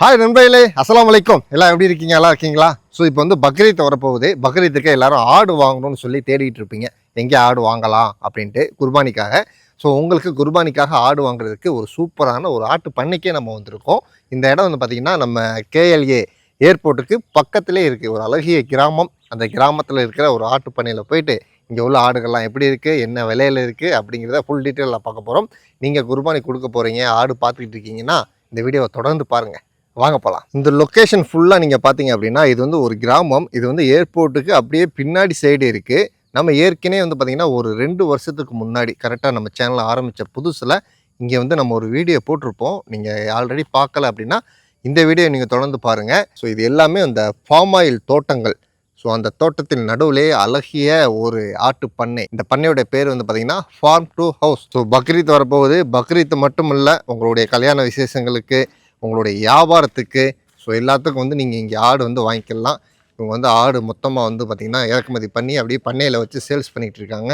Hi நண்பர்களே. அஸ்லாம் வலைக்கம் எல்லாம் எப்படி இருக்கீங்க? எல்லாம் இருக்கீங்களா? ஸோ இப்போ வந்து பக்ரீத் வரப்போகுது. பக்ரீத்துக்கு எல்லாரும் ஆடு வாங்கணும்னு சொல்லி தேடிட்டு இருப்பீங்க. எங்கே ஆடு வாங்கலாம் அப்படின்ட்டு குர்பானிக்காக. ஸோ உங்களுக்கு குர்பானிக்காக ஆடு வாங்குறதுக்கு ஒரு சூப்பரான ஒரு ஆட்டு பண்ணைக்கே நம்ம வந்திருக்கோம். இந்த இடம் வந்து பார்த்திங்கன்னா நம்ம கேஎல்ஏ ஏர்போர்ட்டுக்கு பக்கத்திலே இருக்குது ஒரு அழகிய கிராமம். அந்த கிராமத்தில் இருக்கிற ஒரு ஆட்டு பண்ணையில் போயிட்டு இங்கே உள்ள ஆடுகள்லாம் எப்படி இருக்குது என்ன விலையில இருக்குது அப்படிங்கிறத ஃபுல் டீட்டெயிலில் பார்க்க போகிறோம் நீங்கள் குர்பானி கொடுக்க போகிறீங்க ஆடு பார்த்துக்கிட்டு இருக்கீங்கன்னா இந்த வீடியோவை தொடர்ந்து பாருங்கள் வாங்க போகலாம் இந்த லொக்கேஷன் ஃபுல்லாக நீங்கள் பார்த்தீங்க அப்படின்னா இது வந்து ஒரு கிராமம். இது வந்து ஏர்போர்ட்டுக்கு அப்படியே பின்னாடி சைடு இருக்குது நம்ம ஏற்கனவே வந்து பார்த்திங்கன்னா ஒரு ரெண்டு வருஷத்துக்கு முன்னாடி கரெக்டாக நம்ம சேனலை ஆரம்பித்த புதுசில் இங்கே வந்து நம்ம ஒரு வீடியோ போட்டிருப்போம். நீங்கள் ஆல்ரெடி பார்க்கல அப்படின்னா இந்த வீடியோ நீங்கள் தொடர்ந்து பாருங்கள் ஸோ இது எல்லாமே அந்த ஃபார்ம் ஆயில் தோட்டங்கள். ஸோ அந்த தோட்டத்தின் நடுவிலே அழகிய ஒரு ஆட்டு பண்ணை. இந்த பண்ணையோட பேர் வந்து பார்த்திங்கன்னா farm to house so Bakrid வரப்போகுது. பக்ரீத் மட்டும் இல்லை உங்களுடைய கல்யாண விசேஷங்களுக்கு உங்களுடைய வியாபாரத்துக்கு ஸோ எல்லாத்துக்கும் வந்து நீங்கள் இங்கே ஆடு வந்து வாங்கிக்கலாம். இவங்க வந்து ஆடு மொத்தமாக வந்து பார்த்திங்கன்னா இறக்குமதி பண்ணி அப்படியே பண்ணையில் வச்சு சேல்ஸ் பண்ணிகிட்டு இருக்காங்க.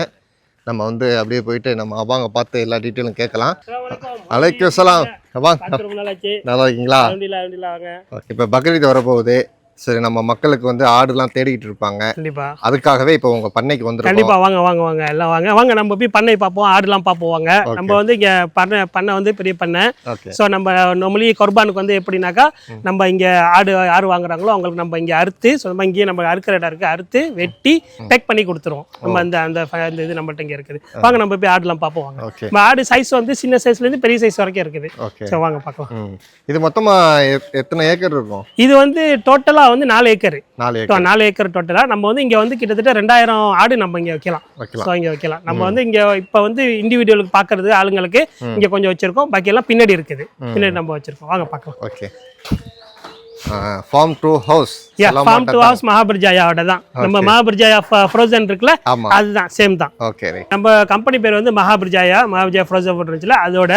நம்ம வந்து அப்படியே போயிட்டு நம்ம அவாங்க பார்த்து எல்லா டீட்டெயிலும் கேட்கலாம். அலைக்கும் சலாம் அவாங்க நல்லா இருக்கீங்களா? இப்போ பக்ரீத் வரப்போகுது. சரி நம்ம மக்களுக்கு வந்து ஆடுலாம் தேடிக்கிட்டு இருப்பாங்க. கண்டிப்பா. அதுக்காகவே இப்போ உங்க பண்ணைக்கு வந்துருக்கோம். கண்டிப்பா வாங்க வாங்க வாங்க எல்லாம் வாங்க. வாங்க நம்ம போய் பண்ணை பார்ப்போம் ஆடுலாம் பார்ப்போம் வாங்க. நம்ம வந்து இங்க பண்ணை பண்ணை வந்து பெரிய பண்ணை. ஸோ நம்ம நார்மலி குர்பானுக்கு வந்து எப்படின்னாக்கா நம்ம இங்க ஆடு யார் வாங்குறாங்களோ அவங்களுக்கு நம்ம இங்க அறுத்து ஸோ நம்ம இங்கேயே நம்ம அறுக்கிற இடம் இருக்கு அறுத்து வெட்டி பேக் பண்ணி கொடுத்துருவோம். நம்ம அந்த அந்த இது நம்மகிட்ட இங்க இருக்குது. வாங்க நம்ம போய் ஆடுலாம் பார்ப்போம் வாங்க. நம்ம ஆடு சைஸ் வந்து சின்ன சைஸ்ல இருந்து பெரிய சைஸ் வரைக்கும் இருக்குது. ஸோ வாங்க பார்க்கலாம். இது மொத்தமா எத்- எத்தனை ஏக்கர் இருக்கும்? இது வந்து டோட்டலா வந்து நாலு ஏக்கர். நாலு ஏக்கர். டோட்டலாக நம்ம வந்து இங்கே வந்து கிட்டத்தட்ட ரெண்டாயிரம் ஆடு நம்ம இங்கே வைக்கலாம். ஸோ இங்கே வைக்கலாம். நம்ம வந்து இங்கே இப்போ வந்து இண்டிவிஜுவலுக்கு பார்க்கறது ஆளுங்களுக்கு இங்கே கொஞ்சம் வச்சிருக்கோம். பாக்கி எல்லாம் பின்னாடி இருக்குது. பின்னாடி நம்ம வச்சிருக்கோம். வாங்க பார்க்கலாம் okay. Farm to house yeah farm to house மகாபர்ஜாயாவோட தான். நம்ம மகாபர்ஜாயா ஃப்ரோசன் இருக்குல்ல அதுதான் சேம் தான். ஓகே நம்ம கம்பெனி பேர் வந்து மகாபர்ஜாயா மகாபர்ஜாயா ஃப்ரோசன் ஃபுட் இருந்துச்சுல அதோட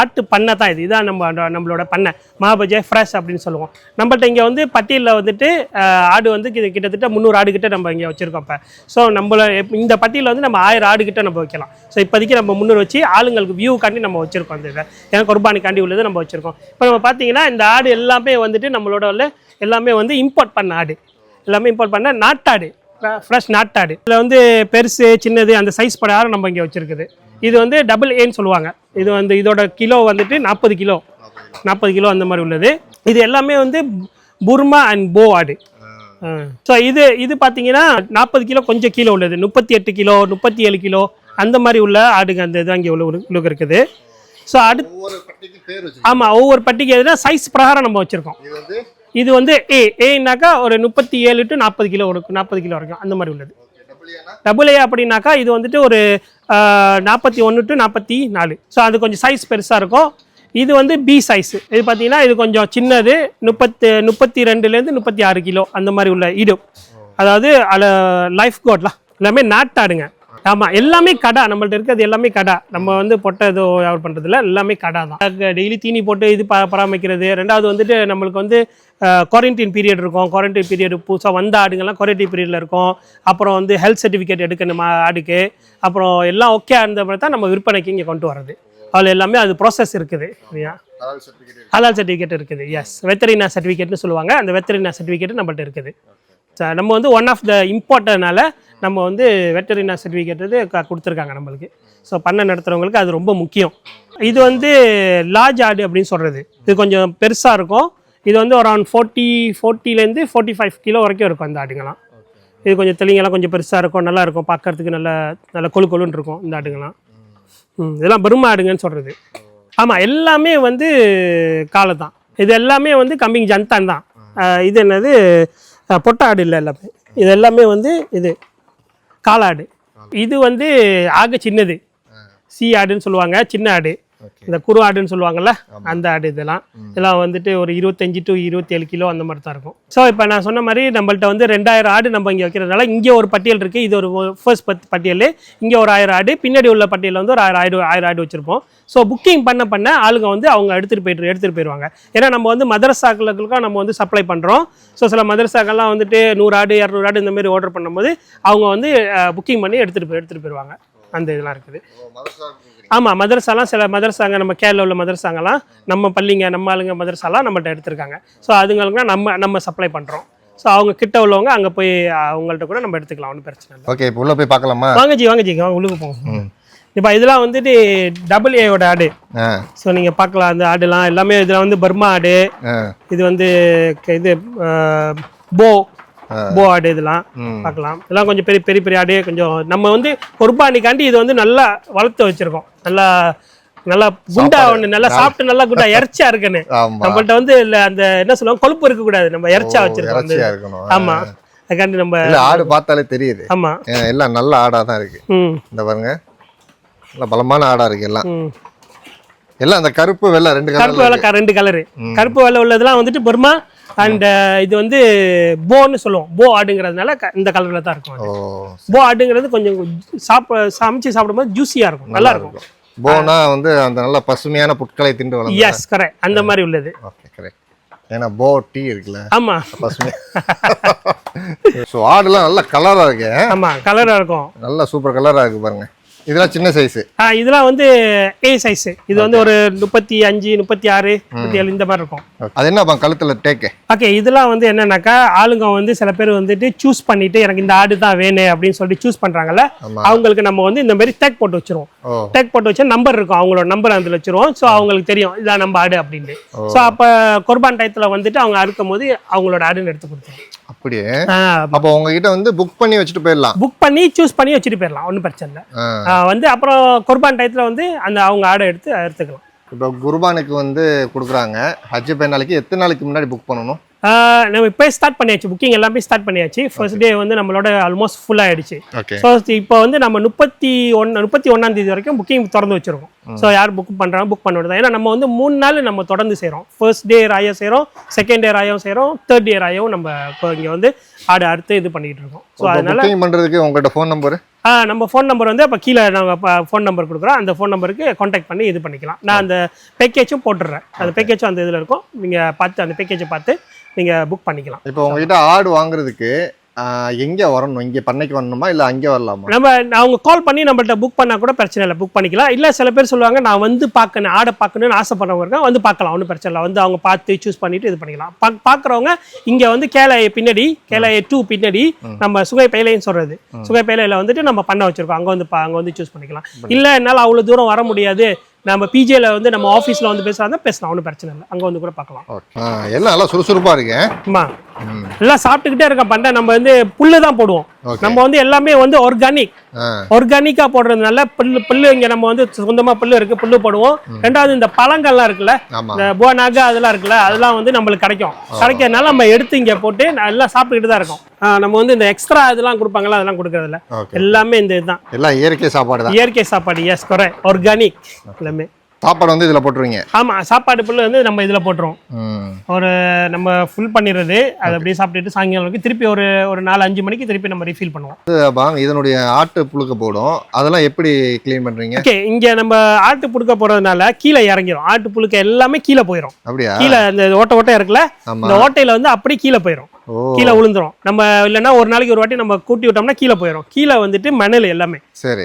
ஆட்டு பண்ணை தான் இது. இதான் நம்ம நம்மளோட பண்ணை. மகாபர்ஜாயா ஃப்ரெஷ் அப்படின்னு சொல்லுவோம். நம்மள்ட்ட இங்கே வந்து பட்டியலில் வந்துட்டு ஆடு வந்து கிட்ட- கிட்டத்தட்ட முந்நூறு ஆடு கிட்ட நம்ம இங்கே வச்சிருக்கோம் இப்போ. ஸோ நம்மள இந்த பட்டியலில் வந்து நம்ம ஆயிரம் ஆடு கிட்ட நம்ம வைக்கலாம். ஸோ இப்போதைக்கு நம்ம முந்நூறு வச்சு ஆளுங்களுக்கு வியூ காண்டி நம்ம வச்சிருக்கோம் அந்த இதை. ஏன்னா குர்பானிக்காண்டி உள்ளதை நம்ம வச்சிருக்கோம். இப்போ நம்ம பார்த்தீங்கன்னா இந்த ஆடு எல்லாமே வந்துட்டு நம்மளோட உள்ள எல்லாமே வந்து இம்போர்ட் பண்ண ஆடு. எல்லாமே இம்போர்ட் பண்ண நாட்டாடு. ஃப்ரெஷ் நாட்டாடு. இதில் வந்து பெருசு சின்னது அந்த சைஸ் பிரகாரம் நம்ம இங்கே வச்சுருக்குது. இது வந்து டபுள் ஏன்னு சொல்லுவாங்க. இது வந்து இதோட கிலோ வந்துட்டு நாற்பது கிலோ. நாற்பது கிலோ அந்த மாதிரி உள்ளது. இது எல்லாமே வந்து புர்மா அண்ட் போ ஆடு. ஸோ இது இது பார்த்தீங்கன்னா நாற்பது கிலோ கொஞ்சம் கிலோ உள்ளது. முப்பத்தி எட்டு கிலோ முப்பத்தி ஏழு கிலோ அந்த மாதிரி உள்ள ஆடுங்க அந்த இது அங்கே உள்ள உள்ளுக்கு இருக்குது. ஸோ அடுத்து ஆமாம் ஒவ்வொரு பட்டிக்கு எதுனா சைஸ் பிரகாரம் நம்ம வச்சுருக்கோம். இது வந்து ஏ ஏன்னாக்கா ஒரு முப்பத்தி ஏழு டு நாற்பது கிலோ இருக்கும் நாற்பது கிலோ வரைக்கும் அந்த மாதிரி உள்ளது. டபுள் ஏ அப்படின்னாக்கா இது வந்துட்டு ஒரு நாற்பத்தி ஒன்று டு நாற்பத்தி நாலு. ஸோ அது கொஞ்சம் சைஸ் பெருசாக இருக்கும். இது வந்து பி சைஸு இது பார்த்தீங்கன்னா இது கொஞ்சம் சின்னது முப்பத்து முப்பத்தி ரெண்டுலேருந்து முப்பத்தி ஆறு கிலோ அந்த மாதிரி உள்ள ஈடு அதாவது அதில் லைஃப் கோட்லாம் எல்லாமே நாட்டாடுங்க. ஆமாம் எல்லாமே கடா. நம்மள்ட்ட இருக்கிறது எல்லாமே கடா. நம்ம வந்து பொட்டை ஏதோ வியாபாரம் பண்ணுறதுல எல்லாமே கடா தான். டெய்லி தீனி போட்டு இது ப பராமரிக்கிறது. ரெண்டாவது வந்துட்டு நம்மளுக்கு வந்து குவாரண்டைன் பீரியட் இருக்கும். குவாரண்டைன் பீரியட் புதுசாக வந்த ஆடுங்கள்லாம் குவாரண்டைன் பீரியடில் இருக்கும். அப்புறம் வந்து ஹெல்த் சர்டிஃபிகேட் எடுக்கணும் ஆடுக்கு? அப்புறம் எல்லாம் ஓகே இருந்த மாதிரி தான் நம்ம விற்பனைக்கு இங்கே கொண்டு வர்றது. அதில் எல்லாமே அது ப்ராசஸ் இருக்குது. இல்லையா ஹலால் சர்டிஃபிகேட் இருக்குது. எஸ் வெத்தரினா சர்டிஃபிகேட்னு சொல்லுவாங்க. அந்த வெத்தரினா சர்டிஃபிகேட் நம்மள்ட்ட இருக்குது. நம்ம வந்து ஒன் ஆஃப் த இம்பார்ட்டனால நம்ம வந்து வெட்டரினா சர்டிஃபிகேட் வந்து க- கொடுத்துருக்காங்க நம்மளுக்கு. ஸோ பண்ண நடத்துகிறவங்களுக்கு அது ரொம்ப முக்கியம். இது வந்து லார்ஜ் ஆடு அப்படின்னு சொல்கிறது இது கொஞ்சம் பெருசாக இருக்கும். இது வந்து அரௌண்ட் ஃபோர்ட்டி ஃபோர்ட்டிலேருந்து ஃபோர்ட்டி ஃபைவ் கிலோ வரைக்கும் இருக்கும் அந்த ஆடுங்கலாம் இது கொஞ்சம் தெளிங்கெல்லாம் கொஞ்சம் பெருசாக இருக்கும். நல்லா இருக்கும். பார்க்கறதுக்கு நல்ல நல்ல கொழு கொழுன்னு இருக்கும் இந்த ஆடுங்கலாம் ம் இதெல்லாம் பெருமை ஆடுங்கன்னு சொல்கிறது ஆமாம் எல்லாமே வந்து காலை தான் இது எல்லாமே வந்து கம்மிங் ஜன்தான் தான். இது என்னது? பொட்டை ஆடு இல்லை எல்லாமே. இது எல்லாமே வந்து இது காலாடு. இது வந்து ஆக சின்னது. சி ஆடுன்னு சொல்லுவாங்க சின்ன ஆடு. இந்த குறு ஆடுன்னு சொல்லுவாங்கல்ல அந்த ஆடு இதெல்லாம். இதெல்லாம் வந்துட்டு ஒரு இருபத்தஞ்சி டு இருபத்தேழு கிலோ அந்த மாதிரி தான் இருக்கும். ஸோ இப்போ நான் சொன்ன மாதிரி நம்மள்ட்ட வந்து ரெண்டாயிரம் ஆடு நம்ம இங்கே வைக்கிறதுனால இங்கே ஒரு பட்டியல் இருக்குது இது ஒரு ஃபர்ஸ்ட் பத் பட்டியல். இங்கே ஒரு ஆயிரம் ஆடு. பின்னாடி உள்ள பட்டியலில் வந்து ஒரு ஆயிரம் ஆடு ஆயிரம் ஆடு வச்சுருப்போம். ஸோ புக்கிங் பண்ண பண்ண ஆளுங்க வந்து அவங்க எடுத்துகிட்டு போயிட்டு எடுத்துகிட்டு போயிடுவாங்க ஏன்னா நம்ம வந்து மதரசாக்களுக்கும் நம்ம வந்து சப்ளை பண்ணுறோம் ஸோ சில மதரசாக்கள்லாம் வந்துட்டு நூறு ஆடு இரநூறு ஆடு இந்த மாதிரி ஆர்டர் பண்ணும்போது அவங்க வந்து புக்கிங் பண்ணி எடுத்துகிட்டு போய் எடுத்துகிட்டு போயிடுவாங்க அந்த இதெல்லாம் இருக்குது. மதரசா கொடுக்குறீங்க ஆமா மதரசாலாம் சில மதரசாங்க நம்ம கேரளா உள்ள மதரசாங்கலாம் நம்ம பள்ளிங்க நம்ம ஆளுங்க மதரசாலாம் நம்மள்ட்ட எடுத்திருக்காங்க. ஸோ அதுங்களுக்கு நம்ம நம்ம சப்ளை பண்றோம். ஸோ அவங்க கிட்ட உள்ளவங்க அங்க போய் அவங்கள்ட்ட கூட நம்ம எடுத்துக்கலாம் ஒன்றும் பிரச்சனை இல்லை. ஓகே இப்போ உள்ள போய் பார்க்கலாமா? வாங்க ஜி வாங்க ஜி வாங்க உள்ளுக்கு போங்க ம். இப்போ இதெல்லாம் வந்துட்டு டபுள் ஆடு. ஸோ நீங்க பார்க்கலாம் அந்த ஆடுலாம். எல்லாமே இதில் வந்து பர்மா ஆடு. இது வந்து இது போ. போ ஆடு இதெல்லாம். பார்க்கலாம். இதெல்லாம் கொஞ்சம் பெரிய பெரிய பெரிய ஆடு கொஞ்சம் நம்ம வந்து குர்பானிக்காண்டி இது வந்து நல்லா வளர்த்து வச்சிருக்கோம். நல்லா நல்லா குண்டா ஒன்று நல்லா சாப்பிட்டு நல்லா குண்டா இறைச்சியா இருக்குன்னு. நம்மள்ட்ட வந்து இல்ல அந்த என்ன சொல்லுவாங்க கொழுப்பு இருக்க கூடாது. நம்ம இறைச்சா வச்சிருக்கோம் ஆமா. அதுக்காண்டி நம்ம ஆடு பார்த்தாலே தெரியுது. ஆமா. எல்லாம் நல்ல ஆடா தான் இருக்கு. இந்த பாருங்க. நல்ல பலமான ஆடா இருக்கு எல்லாம். எல்லாம் அந்த கருப்பு வெள்ளை ரெண்டு கருப்பு வெள்ளை ரெண்டு கலரு கருப்பு வெள்ளை உள்ளதெல்லாம் வந்துட்டு பர்மா அண்ட் இது வந்து போன்னு சொல்லுவோம். போ ஆடுங்கிறதுனால இந்த கலர்ல தான் இருக்கும். போ ஆடுங்கிறது கொஞ்சம் சாப்பிட சமைச்சு சாப்பிடும்போது ஜூஸியா இருக்கும். நல்லா இருக்கும். போனா வந்து அந்த நல்ல பசுமையான புட்களை திண்டு வளர்ந்து எஸ் கரெக்ட் அந்த மாதிரி உள்ளது. ஓகே கரெக்ட் ஏன்னா போ டீ இருக்குல்ல. ஆமா. பசுமை. ஸோ ஆடுலாம் நல்ல கலரா இருக்கு. ஆமா கலரா இருக்கும். நல்ல சூப்பர் கலரா இருக்கு பாருங்க. இதெல்லாம் சின்ன சைஸ் ஆ, இதெல்லாம் வந்து ஏ சைஸ் இது வந்து ஒரு முப்பத்தி அஞ்சு முப்பத்தி ஆறு முப்பத்தி ஏழு இந்த மாதிரி இருக்கும். அது என்ன கழுத்துல டேக்கு ஓகே இதெல்லாம் வந்து என்னன்னாக்கா ஆளுங்க வந்து சில பேர் வந்துட்டு சூஸ் பண்ணிட்டு எனக்கு இந்த ஆடு தான் வேணும் அப்படின்னு சொல்லிட்டு சூஸ் பண்றாங்கல்ல. அவங்களுக்கு நம்ம வந்து இந்த மாதிரி டேக் போட்டு வச்சிருவோம். டேக் போட்டு வச்சா நம்பர் இருக்கும் அவங்களோட நம்பர் அதில் வச்சிருவோம். ஸோ அவங்களுக்கு தெரியும் இதான் நம்ம ஆடு அப்படின்ட்டு. ஸோ அப்போ குர்பான் டயத்தில் வந்துட்டு அவங்க அறுக்கும் போது அவங்களோட ஆடுன்னு எடுத்து கொடுத்துருவோம். அப்படியே? அப்போ உங்ககிட்ட வந்து புக் பண்ணி வச்சுட்டு போயிடலாம். புக் பண்ணி சூஸ் பண்ணி வச்சுட்டு போயிடலாம் ஒன்றும் பிரச்சனை இல்லை. வந்து அப்புறம் குர்பான் டயத்தில் வந்து அந்த அவங்க ஆடை எடுத்து எடுத்துக்கலாம். இப்போ குர்பானுக்கு வந்து கொடுக்குறாங்க. ஹஜ் பை நாளைக்கு எத்தனை நாளைக்கு முன்னாடி புக் பண்ணணும்? நம்ம இப்போ ஸ்டார்ட் பண்ணியாச்சு. புக்கிங் எல்லாமே ஸ்டார்ட் பண்ணியாச்சு. ஃபர்ஸ்ட் டே வந்து நம்மளோட ஆல்மோஸ்ட் ஃபுல் ஆயிடுச்சு. ஸோ இப்போ வந்து நம்ம முப்பத்தி ஒன்று முப்பத்தி ஒன்றாம் தேதி வரைக்கும் புக்கிங் திறந்து வச்சிருக்கோம். ஸோ யார் புக் பண்ணுறாங்க புக் பண்ண ஏன்னா நம்ம வந்து மூணு நாள் நம்ம தொடர்ந்து செய்கிறோம் ஃபர்ஸ்ட் டே ராயம் செய்கிறோம் செகண்ட் டே ராயம் செய்கிறோம் தேர்ட் டே ராயம் நம்ம இப்போ இங்கே வந்து ஆடு அறுத்து இது பண்ணிட்டு இருக்கோம். ஸோ அதனால புக்கிங் பண்றதுக்கு உங்ககிட்ட ஃபோன் நம்பர் நம்ம ஃபோன் நம்பர் வந்து அப்போ கீழே நாங்கள் ஃபோன் நம்பர் கொடுக்குறோம். அந்த ஃபோன் நம்பருக்கு காண்டாக்ட் பண்ணி இது பண்ணிக்கலாம். நான் அந்த பேக்கேஜும் போட்டுடுறேன். அந்த பேக்கேஜும் அந்த இதில் இருக்கும். நீங்கள் பார்த்து அந்த பேக்கேஜை பார்த்து நீங்கள் புக் பண்ணிக்கலாம். இப்போ உங்ககிட்ட ஆடு வாங்குறதுக்கு எங்க வரணும்? இங்க பண்ணைக்கு வரணுமா இல்ல அங்கே வரலாமா? நம்ம அவங்க கால் பண்ணி நம்மள்ட்ட புக் பண்ணா கூட பிரச்சனை இல்லை. புக் பண்ணிக்கலாம். இல்லை சில பேர் சொல்லுவாங்க நான் வந்து பார்க்கணும் ஆடை பார்க்கணும்னு ஆசைப்படுறவங்க இருக்கா வந்து பார்க்கலாம். ஒன்றும் பிரச்சனை இல்லை. வந்து அவங்க பார்த்து சூஸ் பண்ணிட்டு இது பண்ணிக்கலாம். பா பார்க்குறவங்க இங்கே வந்து கேளைய பின்னாடி கேளைய டூ பின்னாடி நம்ம சுகை பயிலைன்னு சொல்றது. சுகை பயிலையில் வந்துட்டு நம்ம பண்ண வச்சிருக்கோம். அங்கே வந்து அங்கே வந்து சூஸ் பண்ணிக்கலாம். இல்லை என்னால் அவ்வளோ தூரம் வர முடியாது. நம்ம பிஜேல வந்து நம்ம ஆஃபீஸில் வந்து பேசுகிறாங்க பேசலாம் ஒன்றும் பிரச்சனை இல்லை. அங்கே வந்து கூட பார்க்கலாம். எல்லாம் நல்லா சுறுசுறுப்பா இருக்கு. ஆமா. எல்லாம் சாப்பிட்டுக்கிட்டே இருக்க பண்ண நம்ம வந்து புல்லு தான் போடுவோம். நம்ம வந்து எல்லாமே வந்து ஆர்கானிக் ஆர்கானிக்கா போடுறதுனால புல்லு புல்லு இங்க நம்ம வந்து சொந்தமா புல்லு இருக்கு புல்லு போடுவோம். ரெண்டாவது இந்த பழங்கள்லாம் இருக்குல்ல இந்த போனாகா அதெல்லாம் இருக்குல்ல அதெல்லாம் வந்து நம்மளுக்கு கிடைக்கும். கிடைக்கிறதுனால நம்ம எடுத்து இங்க போட்டு நல்லா சாப்பிட்டுக்கிட்டு தான் இருக்கோம். நம்ம வந்து இந்த எக்ஸ்ட்ரா இதெல்லாம் கொடுப்பாங்கல்ல அதெல்லாம் கொடுக்கறதில்ல. எல்லாமே இந்த இதுதான். எல்லாம் இயற்கை சாப்பாடு இயற்கை சாப்பாடு எஸ் குறை ஆர்கானிக் எல்லாமே சாப்பாடு வந்து இதுல போட்டுருவீங்க? ஆமா சாப்பாடு புல்லு வந்து நம்ம இதுல போட்டுருவோம். ஒரு நம்ம ஃபுல் பண்ணிடுறது அதை அப்படியே சாப்பிட்டுட்டு சாயங்காலம் திருப்பி ஒரு ஒரு நாலு அஞ்சு மணிக்கு திருப்பி நம்ம ரீஃபில் பண்ணுவோம். இதனுடைய ஆட்டு புழுக்க போடும். அதெல்லாம் எப்படி க்ளீன் பண்றீங்க? ஓகே இங்க நம்ம ஆட்டு புடுக்க போறதுனால கீழே இறங்கிரும். ஆட்டு புழுக்க எல்லாமே கீழே போயிடும் அப்படியா? கீழே இந்த ஓட்டை ஓட்டை இருக்குல்ல? இந்த ஓட்டையில வந்து அப்படியே கீழே போயிடும் கீழே விழுந்துரும். நம்ம இல்லைன்னா ஒரு நாளைக்கு ஒரு வாட்டி நம்ம கூட்டி விட்டோம்னா கீழே போயிடும் கீழே வந்துட்டு மணல் எல்லாமே.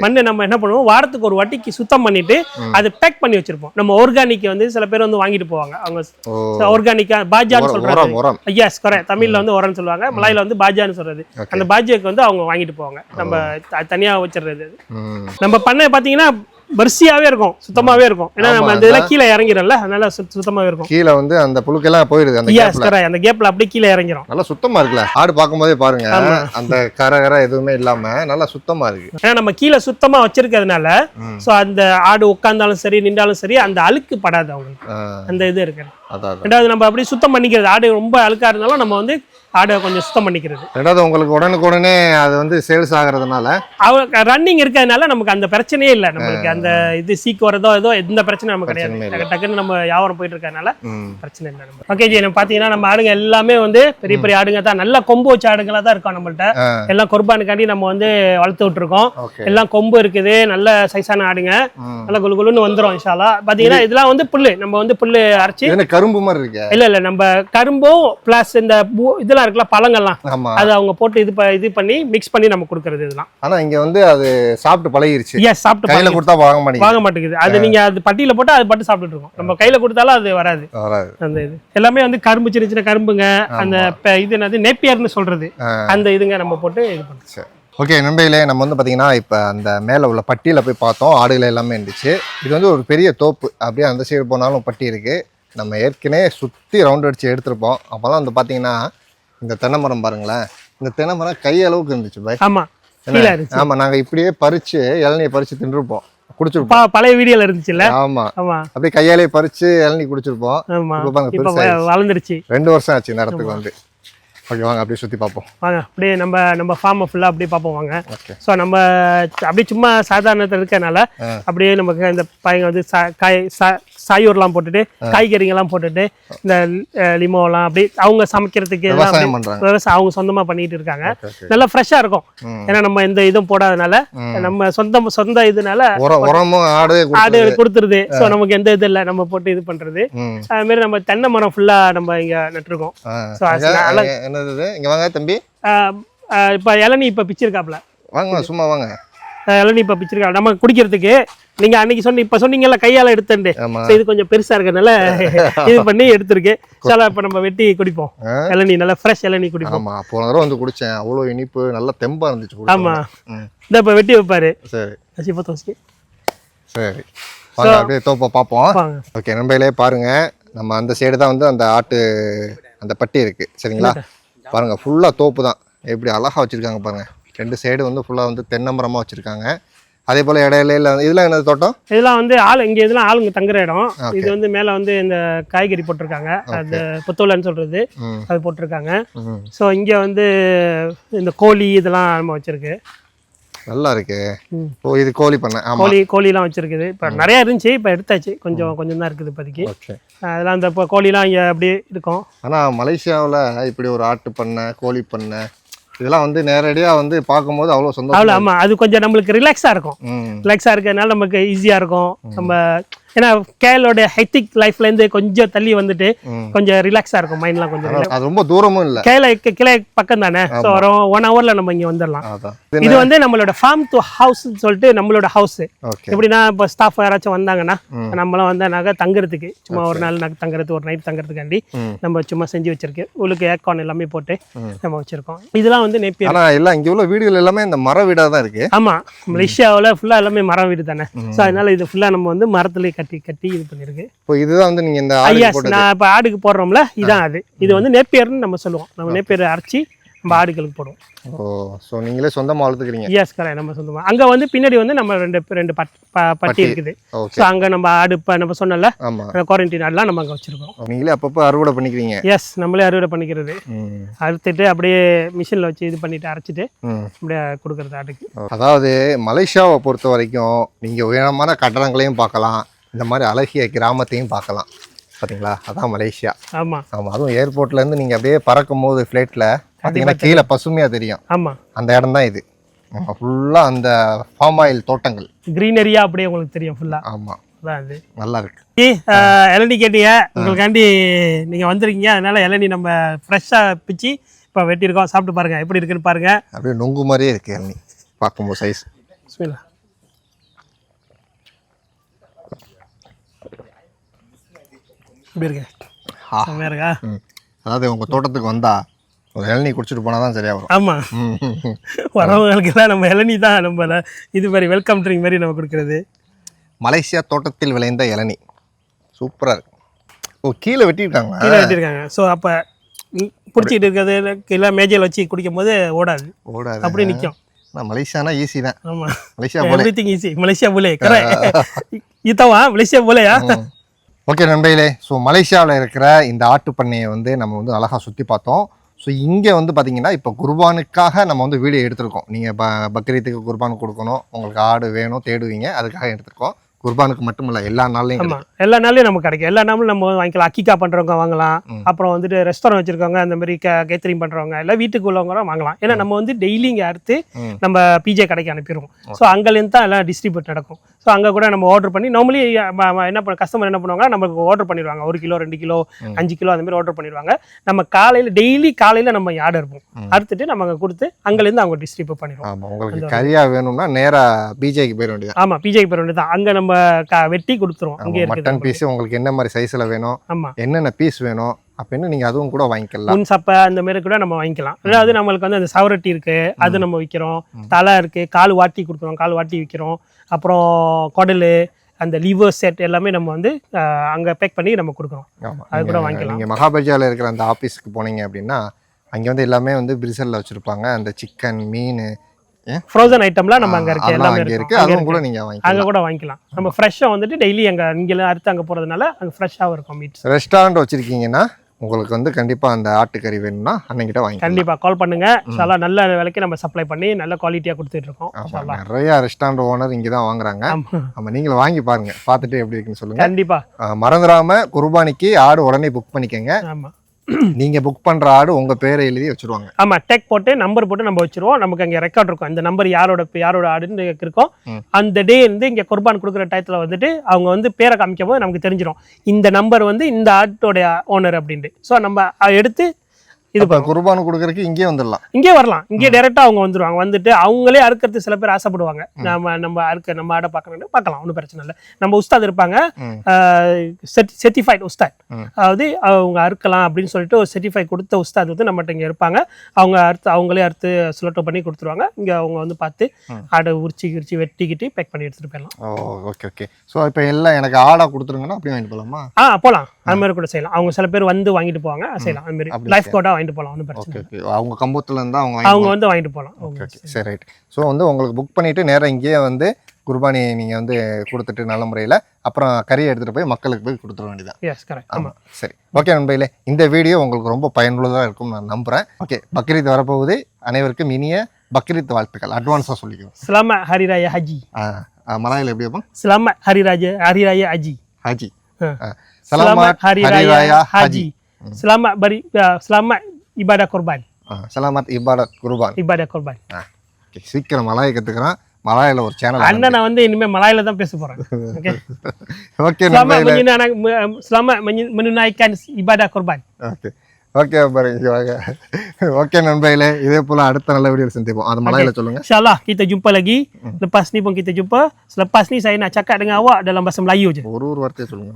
மண்ணு நம்ம என்ன பண்ணுவோம்? வாரத்துக்கு ஒரு வாட்டிக்கு சுத்தம் பண்ணிட்டு அதை பேக் பண்ணி வச்சிருப்போம். நம்ம ஆர்கானிக் வந்து சில பேர் வந்து வாங்கிட்டு போவாங்க. அவங்க ஆர்கானிக்கா பாஜான்னு சொல்றாங்க எஸ் குறை தமிழ்ல வந்து உரம்னு சொல்லுவாங்க. மலையில வந்து பாஜான்னு சொல்றது. அந்த பாஜாக்கு வந்து அவங்க வாங்கிட்டு போவாங்க. நம்ம தனியா வச்சிடுறது நம்ம பண்ண பாத்தீங்கன்னா வரிசையாவே இருக்கும் சுத்தமாவே இருக்கும். ஏன்னா நம்ம அந்த இதெல்லாம் கீழே இறங்கிறோம்ல அதனால சுத்த- சுத்தமாவே இருக்கும். கீழே வந்து அந்த புழுக்கெல்லாம் போயிடுது அந்த எஸ் அந்த கேப்ல அப்படியே கீழே இறங்கிரும். நல்லா சுத்தமா இருக்குல்ல. ஆடு பார்க்கும்போதே பாருங்க. அந்த கரை கரை எதுவுமே இல்லாம நல்லா சுத்தமா இருக்கு. ஏன்னா நம்ம கீழே சுத்தமா வச்சிருக்கிறதுனால. சோ அந்த ஆடு உட்கார்ந்தாலும் சரி நின்றாலும் சரி அந்த அழுக்கு படாது அவங்களுக்கு. அந்த இது இருக்கு. ரெண்டாவது நம்ம அப்படியே சுத்தம் பண்ணிக்கிறது. ஆடு ரொம்ப அழுக்கா இருந்தாலும் நம்ம வந்து ஆடை கொஞ்சம் சுத்தம் பண்ணிக்கிறது. ரெண்டாவது உங்களுக்கு உடனுக்குடனே அது வந்து சேல்ஸ் ஆகுறதுனால. அவங்க ரன்னிங் இருக்கிறதுனால நமக்கு அந்த பிரச்சனையே இல்லை. நம்மளுக்கு அந்த இது சீக்கு வரதோ ஏதோ எந்த பிரச்சனை நமக்கு கிடையாது. டக்குன்னு நம்ம வியாபாரம் போயிட்டு இருக்கறதுனால பிரச்சனை இல்லை நம்ம ஓகே ஜி நம்ம பார்த்தீங்கன்னா நம்ம ஆடுங்க எல்லாமே வந்து பெரிய பெரிய ஆடுங்க தான். நல்ல கொம்பு வச்ச ஆடுங்களா தான் இருக்கும் நம்மள்ட்ட. எல்லாம் குர்பானுக்காண்டி நம்ம வந்து வளர்த்து விட்டுருக்கோம். எல்லாம் கொம்பு இருக்குது. நல்ல சைஸான ஆடுங்க. நல்ல குலு குலுன்னு வந்துரும் இன்ஷால்லா பாத்தீங்கன்னா இதெல்லாம் வந்து புல்லு. நம்ம வந்து புல்லு அரைச்சி கரும்பு மாதிரி இருக்கு? இல்ல இல்ல. நம்ம கரும்பும் பிளஸ் இந்த பூ- இதெல்லாம் இருக்குல்ல பழங்கள்லாம். ஆமா. அது அவங்க போட்டு இது இது பண்ணி மிக்ஸ் பண்ணி நம்ம கொடுக்கறது இதெல்லாம். ஆனா இங்க வந்து அது சாப்பிட்டு பழகிருச்சு. எஸ் சாப்பிட்டு கையில. கொடுத்தா வாங்க மாட்டேங்குது. வாங்க மாட்டேங்குது. அது நீங்க அது பட்டியில போட்டு அது பட்டு சாப்பிட்டுட்டு இருக்கோம். நம்ம கையில கொடுத்தாலும் அது வராது. வராது. அந்த இது. எல்லாமே வந்து கரும்பு சின்ன சின்ன கரும்புங்க. அந்த இது என்னது? நேப்பியர்னு சொல்றது. அந்த இதுங்க நம்ம போட்டு இது பண்ணுறோம் ஓகே நண்பையிலே நம்ம வந்து பார்த்தீங்கன்னா இப்போ அந்த மேலே உள்ள பட்டியில் போய் பார்த்தோம். ஆடுகள் எல்லாமே இருந்துச்சு. இது வந்து ஒரு பெரிய தோப்பு. அப்படியே அந்த சைடு போனாலும் பட்டி இருக்குது நம்ம ஏற்கனவே சுற்றி ரவுண்ட் அடித்து எடுத்திருப்போம். அப்போல்லாம் வந்து பார்த்தீங்கன்னா இந்த தென்னை மரம் பாருங்களேன். இந்த தென்னை மரம் கை அளவுக்கு இருந்துச்சு பாய். ஆமா இருந்துச்சு. ஆமாம் நாங்கள் இப்படியே பறித்து இளநியை பறித்து தின்றுருப்போம். குடிச்சிருப்போம். பழைய வீடியோல இருந்துச்சுல்ல? ஆமாம் ஆமா. அப்படியே கையாலே பறித்து இளநீ குடிச்சிருப்போம். ஆமா. வளர்ந்துருச்சு. ரெண்டு வருஷம் ஆச்சு இந்த இடத்துக்கு வந்து. ஓகே வாங்க அப்படியே சுற்றி பார்ப்போம். வாங்க அப்படியே நம்ம நம்ம ஃபார்மை ஃபுல்லா அப்படியே பார்ப்போம் வாங்க. ஸோ நம்ம அப்படியே சும்மா சாதாரணத்தில் இருக்கனால அப்படியே நமக்கு இந்த பையன் வந்து காய் சாயூர்லாம் போட்டுட்டு காய்கறிங்கெல்லாம் போட்டுட்டு இந்த லிமோலாம் அப்படி அவங்க சமைக்கிறதுக்கு விவசாயம் அவங்க சொந்தமா பண்ணிட்டு இருக்காங்க. நல்லா ஃப்ரெஷ்ஷா இருக்கும். ஏன்னா நம்ம எந்த இதுவும் போடாதனால. நம்ம சொந்த சொந்த இதுனால ஆடு ஆடு கொடுத்துருது. ஸோ நமக்கு எந்த இது இல்லை நம்ம போட்டு இது பண்றது. ம். அது மாதிரி நம்ம தென்னை மரம் ஃபுல்லா நம்ம இங்க நட்டுருக்கோம். ஆ. So, இது? இங்க வாங்க தம்பி. இப்ப இளநீ இப்ப பிச்சிருக்காப்ல வாங்க சும்மா வாங்க. இளநீ இப்ப பிச்சிருக்கா நம்ம குடிக்கிறதுக்கு நீங்க அன்னைக்கு சொன்ன இப்ப சொன்னீங்கல்ல கையால So, இது கொஞ்சம் பெருசா இருக்கறனால இது பண்ணி எடுத்திருக்கு. சில இப்ப நம்ம வெட்டி குடிப்போம்? இளநீ நல்லா ஃப்ரெஷ் இளநீ குடிப்போம். ஆமா போன தடவை வந்து குடிச்சேன். அவ்வளவு இனிப்பு நல்லா தெம்பா இருந்துச்சு குடிச்ச ஆமா. உடனே. ம், இந்த இப்ப வெட்டி வைப்பாரு. சரி. சரி. அப்படியே தோப்பை பார்ப்போம். ஓகே நண்பர்களே பாருங்க. நம்ம அந்த சைடு தான் வந்து அந்த ஆட்டு அந்த பட்டி இருக்கு. சரிங்களா? பாருங்க ஃபுல்லா தோப்பு தான். எப்படி அழகா வச்சிருக்காங்க பாருங்க. ரெண்டு சைடு வந்து ஃபுல்லா வந்து தென்னை மரமா வச்சிருக்காங்க. அதே போல இடையில இல்ல இதெல்லாம் என்னது தோட்டம்? இதெல்லாம் வந்து ஆள் இங்க இதெல்லாம் ஆளுங்க தங்குற இடம். இது வந்து மேல வந்து இந்த காய்கறி போட்டிருக்காங்க. அது புத்தோலன்னு சொல்றது. ம். அது போட்டிருக்காங்க. ஸோ இங்க வந்து இந்த கோழி இதெல்லாம் நம்ம வச்சிருக்கு. நல்லா இருக்கு. ஓ இது கோழி பண்ண. கோழி கோழிலாம் வச்சிருக்குது. இப்போ நிறைய இருந்துச்சு இப்போ எடுத்தாச்சு. கொஞ்சம் கொஞ்சம் தான் இருக்குது இப்போதைக்கு. அதெல்லாம் இந்த இப்போ கோழிலாம் இங்கே அப்படியே இருக்கும். ஆனா மலேசியாவுல இப்படி ஒரு ஆட்டு பண்ணை கோழி பண்ணை இதெல்லாம் வந்து நேரடியா வந்து பார்க்கும்போது அவ்வளவு சந்தோஷம் அவ்வளோ ஆமாம் அது கொஞ்சம் நம்மளுக்கு ரிலாக்ஸாக இருக்கும். ரிலாக்ஸாக இருக்கிறதுனால நமக்கு ஈஸியாக இருக்கும். நம்ம ஏன்னா கேலோட ஹெக்டிக் லைஃப்லேருந்து கொஞ்சம் தள்ளி வந்துட்டு. கொஞ்சம் ரிலாக்ஸாக இருக்கும் மைண்ட்லாம் கொஞ்சம் ரொம்ப தூரமும் இல்ல. கேல கிளை பக்கம் தானே? ஸோ ஒரு ஒன் ஹவரில் நம்ம இங்கே வந்துடலாம் இது வந்து நம்மளோட ஃபார்ம் டு ஹவுஸ்னு சொல்லிட்டு நம்மளோட ஹவுஸ் எப்படின்னா இப்போ ஸ்டாஃப் யாராச்சும் வந்தாங்கன்னா. நம்மளாம் வந்தானாக்க தங்குறதுக்கு சும்மா ஒரு நாள் நாங்கள் தங்குறதுக்கு ஒரு நைட் தங்குறதுக்காண்டி. நம்ம சும்மா செஞ்சு வச்சிருக்கு உங்களுக்கு ஏர்கான் எல்லாமே போட்டு. நம்ம வச்சிருக்கோம். இதெல்லாம் வந்து நெப்பியர் எல்லாம் இங்க உள்ள வீடுகள் எல்லாமே இந்த மர வீடா தான் இருக்கு. ஆமா. மலேசியாவில் ஃபுல்லா எல்லாமே மரம் வீடு தானே? ஸோ அதனால இது ஃபுல்லா நம்ம வந்து மரத்துலயே கட்டி கட்டி இது பண்ணிருக்கு. இப்போ இதுதான் வந்து நீங்க இந்த ஐயாஸ் நான் இப்போ ஆடுக்கு போடுறோம்ல இதான் அது. இது வந்து நேப்பியர்னு நம்ம சொல்லுவோம். நம்ம நேப்பியர் அரைச்சி நம்ம ஆடுகளுக்கு போடுவோம். ஓ ஸோ நீங்களே சொந்தமா வளர்த்துக்கிறீங்க. ஐயாஸ் கரை நம்ம சொந்தமாக அங்க வந்து பின்னாடி வந்து நம்ம ரெண்டு ரெண்டு பட்டி இருக்குது. ஸோ அங்க நம்ம ஆடு இப்போ நம்ம சொன்னல குவாரண்டைன் ஆடுலாம் நம்ம அங்கே வச்சிருக்கோம். நீங்களே அப்பப்போ அறுவடை பண்ணிக்கிறீங்க. எஸ் நம்மளே அறுவடை பண்ணிக்கிறது. அறுத்துட்டு அப்படியே மிஷினில் வச்சு இது பண்ணிட்டு அரைச்சிட்டு அப்படியே கொடுக்குறது ஆட்டுக்கு அதாவது மலேசியாவை பொறுத்த வரைக்கும் நீங்கள் உயரமான கட்டடங்களையும் பார்க்கலாம். இந்த மாதிரி அழகிய கிராமத்தையும் பார்க்கலாம். பார்த்தீங்களா அதான் மலேசியா. ஆமா. ஆமாம் அதுவும் ஏர்போர்ட்லேருந்து நீங்கள் அப்படியே பறக்கும் போது ஃப்ளைட்டில் பார்த்தீங்கன்னா கீழே பசுமையாக தெரியும். ஆமா. அந்த இடம் தான் இது. ஃபுல்லாக அந்த ஃபார்ம் ஆயில் தோட்டங்கள். க்ரீனரியா அப்படியே உங்களுக்கு தெரியும் ஃபுல்லா ஆமாம் நல்லா இருக்கு. இளநீ கேட்டீங்க. உங்களுக்காண்டி நீங்க வந்திருக்கீங்க. அதனால இளநீ நம்ம ஃப்ரெஷ்ஷா பிச்சு இப்போ வெட்டியிருக்கோம். சாப்பிட்டு பாருங்க. எப்படி இருக்குன்னு பாருங்க. அப்படியே நொங்கு மாதிரியே இருக்கு இளநீ பார்க்கும்போது சைஸ் பிஸ்மில்லா. இப்படி இருக்கு. செம்மையா இருக்கா? அதாவது உங்கள் தோட்டத்துக்கு வந்தா ஒரு இளநீ குடிச்சிட்டு போனால் தான் சரியாக வரும் ஆமா. ம், ம், ம். வரவங்களுக்கு தான் நம்ம இளநீ தான் நம்ம இது மாதிரி வெல்கம் ட்ரிங்க் மாதிரி நம்ம கொடுக்குறது. மலேசியா தோட்டத்தில் விளைந்த இளநீ. சூப்பராக இருக்கு. ஓ கீழே வெட்டியிருக்காங்க. கீழே வெட்டியிருக்காங்க. ஸோ அப்போ பிடிச்சிட்டு இருக்கிறது கீழே மேஜையில் வச்சு குடிக்கும் போது ஓடாது. ஓடாது. அப்படியே நிற்கும் நான் மலேசியானா ஈஸி தான். ஆமா. மலேசியா போல. எவ்ரி திங் ஈஸி மலேசியா போலே. கரை இத்தவா மலேசியா போலையா? ஓகே நண்பர்களே ஸோ மலேசியாவில் இருக்கிற இந்த ஆட்டு பண்ணையை வந்து நம்ம வந்து அழகாக சுற்றி பார்த்தோம். ஸோ இங்கே வந்து பார்த்தீங்கன்னா இப்போ குர்பானுக்காக நம்ம வந்து வீடியோ எடுத்திருக்கோம். நீங்கள் ப பக்ரீத்துக்கு குர்பான் கொடுக்கணும். உங்களுக்கு ஆடு வேணும் தேடுவீங்க. அதுக்காக எடுத்திருக்கோம். குர்பானுக்கு மட்டும் இல்லை எல்லா நாள்லையும் எல்லா நாள்லயும் நமக்கு கிடைக்கும். எல்லா நாளும் நம்ம வாங்கிக்கலாம். அக்கிக்கா பண்றவங்க வாங்கலாம். அப்புறம் வந்துட்டு ரெஸ்டாரண்ட் வச்சிருக்கவங்க அந்த மாதிரி கேத்தரிங் பண்றவங்க எல்லாம் வீட்டுக்கு உள்ளவங்க வாங்கலாம். ஏன்னா நம்ம வந்து டெய்லி இங்க அறுத்து. நம்ம பிஜே கடைக்கு அனுப்பிடுவோம். ஸோ அங்கேருந்து தான் எல்லாம் டிஸ்ட்ரிபியூட் நடக்கும். ஸோ அங்கே கூட நம்ம ஆர்டர் பண்ணி நார்மலி என்ன பண்ண கஸ்டமர் என்ன பண்ணுவாங்க நமக்கு ஆர்டர் பண்ணிடுவாங்க. ஒரு கிலோ ரெண்டு கிலோ. அஞ்சு கிலோ அந்த மாதிரி ஆர்டர் பண்ணிடுவாங்க. நம்ம காலையில் டெய்லி காலையில் நம்ம ஆர்டர் இருப்போம். அறுத்துட்டு நம்ம அங்கே கொடுத்து அங்கேருந்து அவங்க டிஸ்ட்ரிபியூட் பண்ணிடுவோம். உங்களுக்கு கறியா வேணும்னா நேரா பிஜேக்கு போயிட வேண்டியது ஆமா பிஜே பேர் வேண்டியது அங்கே நம்ம க- வெட்டி கொடுத்துருவோம். அங்கே மட்டன் பீஸ் உங்களுக்கு என்ன மாதிரி சைஸ்ல வேணும்? ஆமா. என்னென்ன பீஸ் வேணும்? அப்படின்னு நீங்க அதுவும் கூட வாங்கிக்கலாம். முன் சப்பை அந்த மாதிரி கூட நம்ம வாங்கிக்கலாம். அதாவது நம்மளுக்கு வந்து அந்த சவரட்டி இருக்கு அது நம்ம விற்கிறோம் தலை இருக்கு கால் வாட்டி கொடுக்குறோம் கால் வாட்டி விற்கிறோம் அப்புறம் குடல் அந்த லிவர் செட் எல்லாமே நம்ம வந்து அங்க பேக் பண்ணி நம்ம கொடுக்குறோம். அது கூட வாங்கிக்கலாம். நீங்க மகாபலியால இருக்கிற அந்த ஆபீஸ்க்கு போனீங்க அப்படின்னா அங்க வந்து எல்லாமே வந்து பிரிசல்ல வச்சிருப்பாங்க. அந்த சிக்கன் மீன் ஃப்ரோசன் ஐட்டம்லாம் நம்ம அங்க இருக்கு. எல்லாமே அங்க இருக்கு இருக்கு. அங்க அதுவும் கூட இருக்கு. நீங்க அங்க கூட வாங்கிக்கலாம். நம்ம ஃப்ரெஷ்ஷாக வந்துட்டு டெய்லி அங்க இங்கே அறுத்து அங்க போறதுனால அங்க ஃப்ரெஷ்ஷாகவும் இருக்கும் மீட்ஸ் ரெஸ்டாரண்ட் வச்சிருக்கீங்கன்னா உங்களுக்கு வந்து கண்டிப்பா அந்த ஆட்டுக்கறி வேணும்னா அன்னைக்கிட்ட வாங்கிக்கலாம் கண்டிப்பா கால் பண்ணுங்க. ஷாலா நல்ல விலைக்கு நம்ம சப்ளை பண்ணி நல்ல குவாலிட்டியா கொடுத்துட்டு இருக்கோம் நிறைய ரெஸ்டாரண்ட் ஓனர் இங்க தான் வாங்குறாங்க. ஆமா. ஆமா நீங்களும் வாங்கி பாருங்க. பார்த்துட்டு எப்படி இருக்குன்னு சொல்லுங்க. கண்டிப்பா. ஆஹ் மறந்துடாம குர்பானிக்கு ஆடு உடனே புக் பண்ணிக்கங்க. ஆமா. நீங்க புக் பண்ற ஆடு உங்க பேரை எழுதி வச்சிருவாங்க. ஆமா டெக் போட்டு நம்பர் போட்டு நம்ம வச்சிருவோம். நமக்கு அங்க ரெக்கார்ட் இருக்கும். இந்த நம்பர் யாரோட யாரோட ஆடுன்னு இருக்கும். அந்த டே வந்து இங்க குர்பான் கொடுக்குற டயத்துல வந்துட்டு அவங்க வந்து பேரை காமிக்கும் போது நமக்கு தெரிஞ்சிடும் இந்த நம்பர் வந்து இந்த ஆட்டோட ஓனர் அப்படின்ட்டு. ஸோ நம்ம அதை எடுத்து இது குர்பான் கொடுக்கறதுக்கு இங்கே வந்துடலாம். இங்கே வரலாம். இங்கே டைரெக்டாக அவங்க வந்துருவாங்க. வந்துட்டு அவங்களே அறுக்கிறது சில பேர் ஆசைப்படுவாங்க. நம்ம நம்ம அறுக்க நம்ம ஆடை பார்க்கணும் பார்க்கலாம். ஒன்றும் பிரச்சனை இல்லை. நம்ம உஸ்தாத் இருப்பாங்க. செர்டிஃபைட் உஸ்தாத். அதாவது அவங்க அறுக்கலாம் அப்படின்னு சொல்லிட்டு ஒரு செர்டிஃபை கொடுத்த உஸ்தாத் வந்து நம்மகிட்ட இங்கே இருப்பாங்க. அவங்க அறுத்து அவங்களே அறுத்து சுலட்டோ பண்ணி கொடுத்துருவாங்க. இங்கே அவங்க வந்து பார்த்து. ஆடை உரிச்சி உரிச்சி வெட்டிக்கிட்டு பேக் பண்ணி எடுத்துகிட்டு போயிடலாம். ஓகே ஓகே ஸோ இப்போ எல்லாம் எனக்கு ஆடா கொடுத்துருங்கன்னா அப்படியே வாங்கிட்டு போகலாமா ஆ போகலாம் அது மாதிரி கூட செய்யலாம். அவங்க சில பேர் வந்து வாங்கிட்டு போவாங்க. செய்யலாம். அது மாதிரி லைஃப் கோட்டாக வாங்கிட்டு போகலாம் ஒன்றும் பிரச்சனை ஓகே அவங்க கம்பத்துல இருந்தா அவங்க அவங்க வாங்கி வந்து வாங்கிட்டு போகலாம். ஓகே ஓகே சரி. ரைட். ஸோ வந்து உங்களுக்கு புக் பண்ணிட்டு நேரா இங்கேயே வந்து குர்பானி நீங்க வந்து கொடுத்துட்டு நல்ல முறையில் அப்புறம் கறியை எடுத்துட்டு போய் மக்களுக்கு போய் கொடுத்துட வேண்டியதான் எஸ் கரெக்ட் ஆமாம் சரி. ஓகே நண்பையிலே இந்த வீடியோ உங்களுக்கு ரொம்ப பயனுள்ளதாக இருக்கும் நான் நம்புறேன். ஓகே பக்ரீத் வரப்போகுது. அனைவருக்கும் இனிய பக்ரீத் வாழ்த்துக்கள். அட்வான்ஸாக Selamat Hari Raya Haji. மலையில் எப்படி வைப்போம் Hari Raya Haji. Haji Ha. ஆ. Selamat சலாமத் Hari Hari Raya Raya Haji beri uh, selamat ibadah korban. ஆ, சலாமத் இபாடத் குர்பான். ஆ, ஓகே சீக்கிரம் மலாயை கற்றுக்கிறான் மலாயில் ஒரு சேனல் அண்ணன் நான் வந்து இனிமே மலாயில தான் பேச போறேன். Okay. ஓகே Selamat நண்பையிலே menunaikan selamat menyu- menunaikan ibadah korban. Okay okay பாருங்க வாங்க ஓகே நண்பையிலே இதே போல அடுத்த நல்ல வீடியோ சந்திப்போம் அது மலையில சொல்லுங்க InsyaAllah kita jumpa lagi. Lepas ni pun kita jumpa. Selepas ni saya nak cakap dengan awak dalam bahasa Melayu je. ஒரு ஒரு வார்த்தையை சொல்லுங்க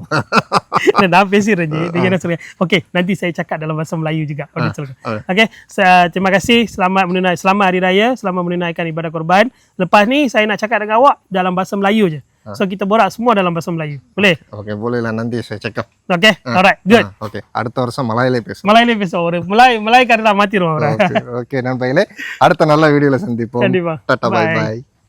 நான் பேசிடுறேன் ஜி நீங்க என்ன சொல்லுங்க okay nanti saya cakap dalam bahasa Melayu juga அப்படின்னு சொல்லுங்க ah. Okey, sa- terima kasih selamat menunaikan selamat hari raya, selamat menunaikan ibadah korban. Lepas ni saya nak cakap dengan awak dalam bahasa Melayu je. So kita borak semua dalam bahasa Melayu. Boleh? Okay போல Nandi checkup Okay? Alright, good. Okay அடுத்த வருஷம் மலையிலே பேசுவோம் மலாயிலே பேசுவோம் ஒரு Malay மலாய்க்காரர் தான் மாத்திடுவோம் okay okay நண்பையிலே அடுத்த நல்ல வீடியோல சந்திப்போம் கண்டிப்பா பாய் Bye. பாய்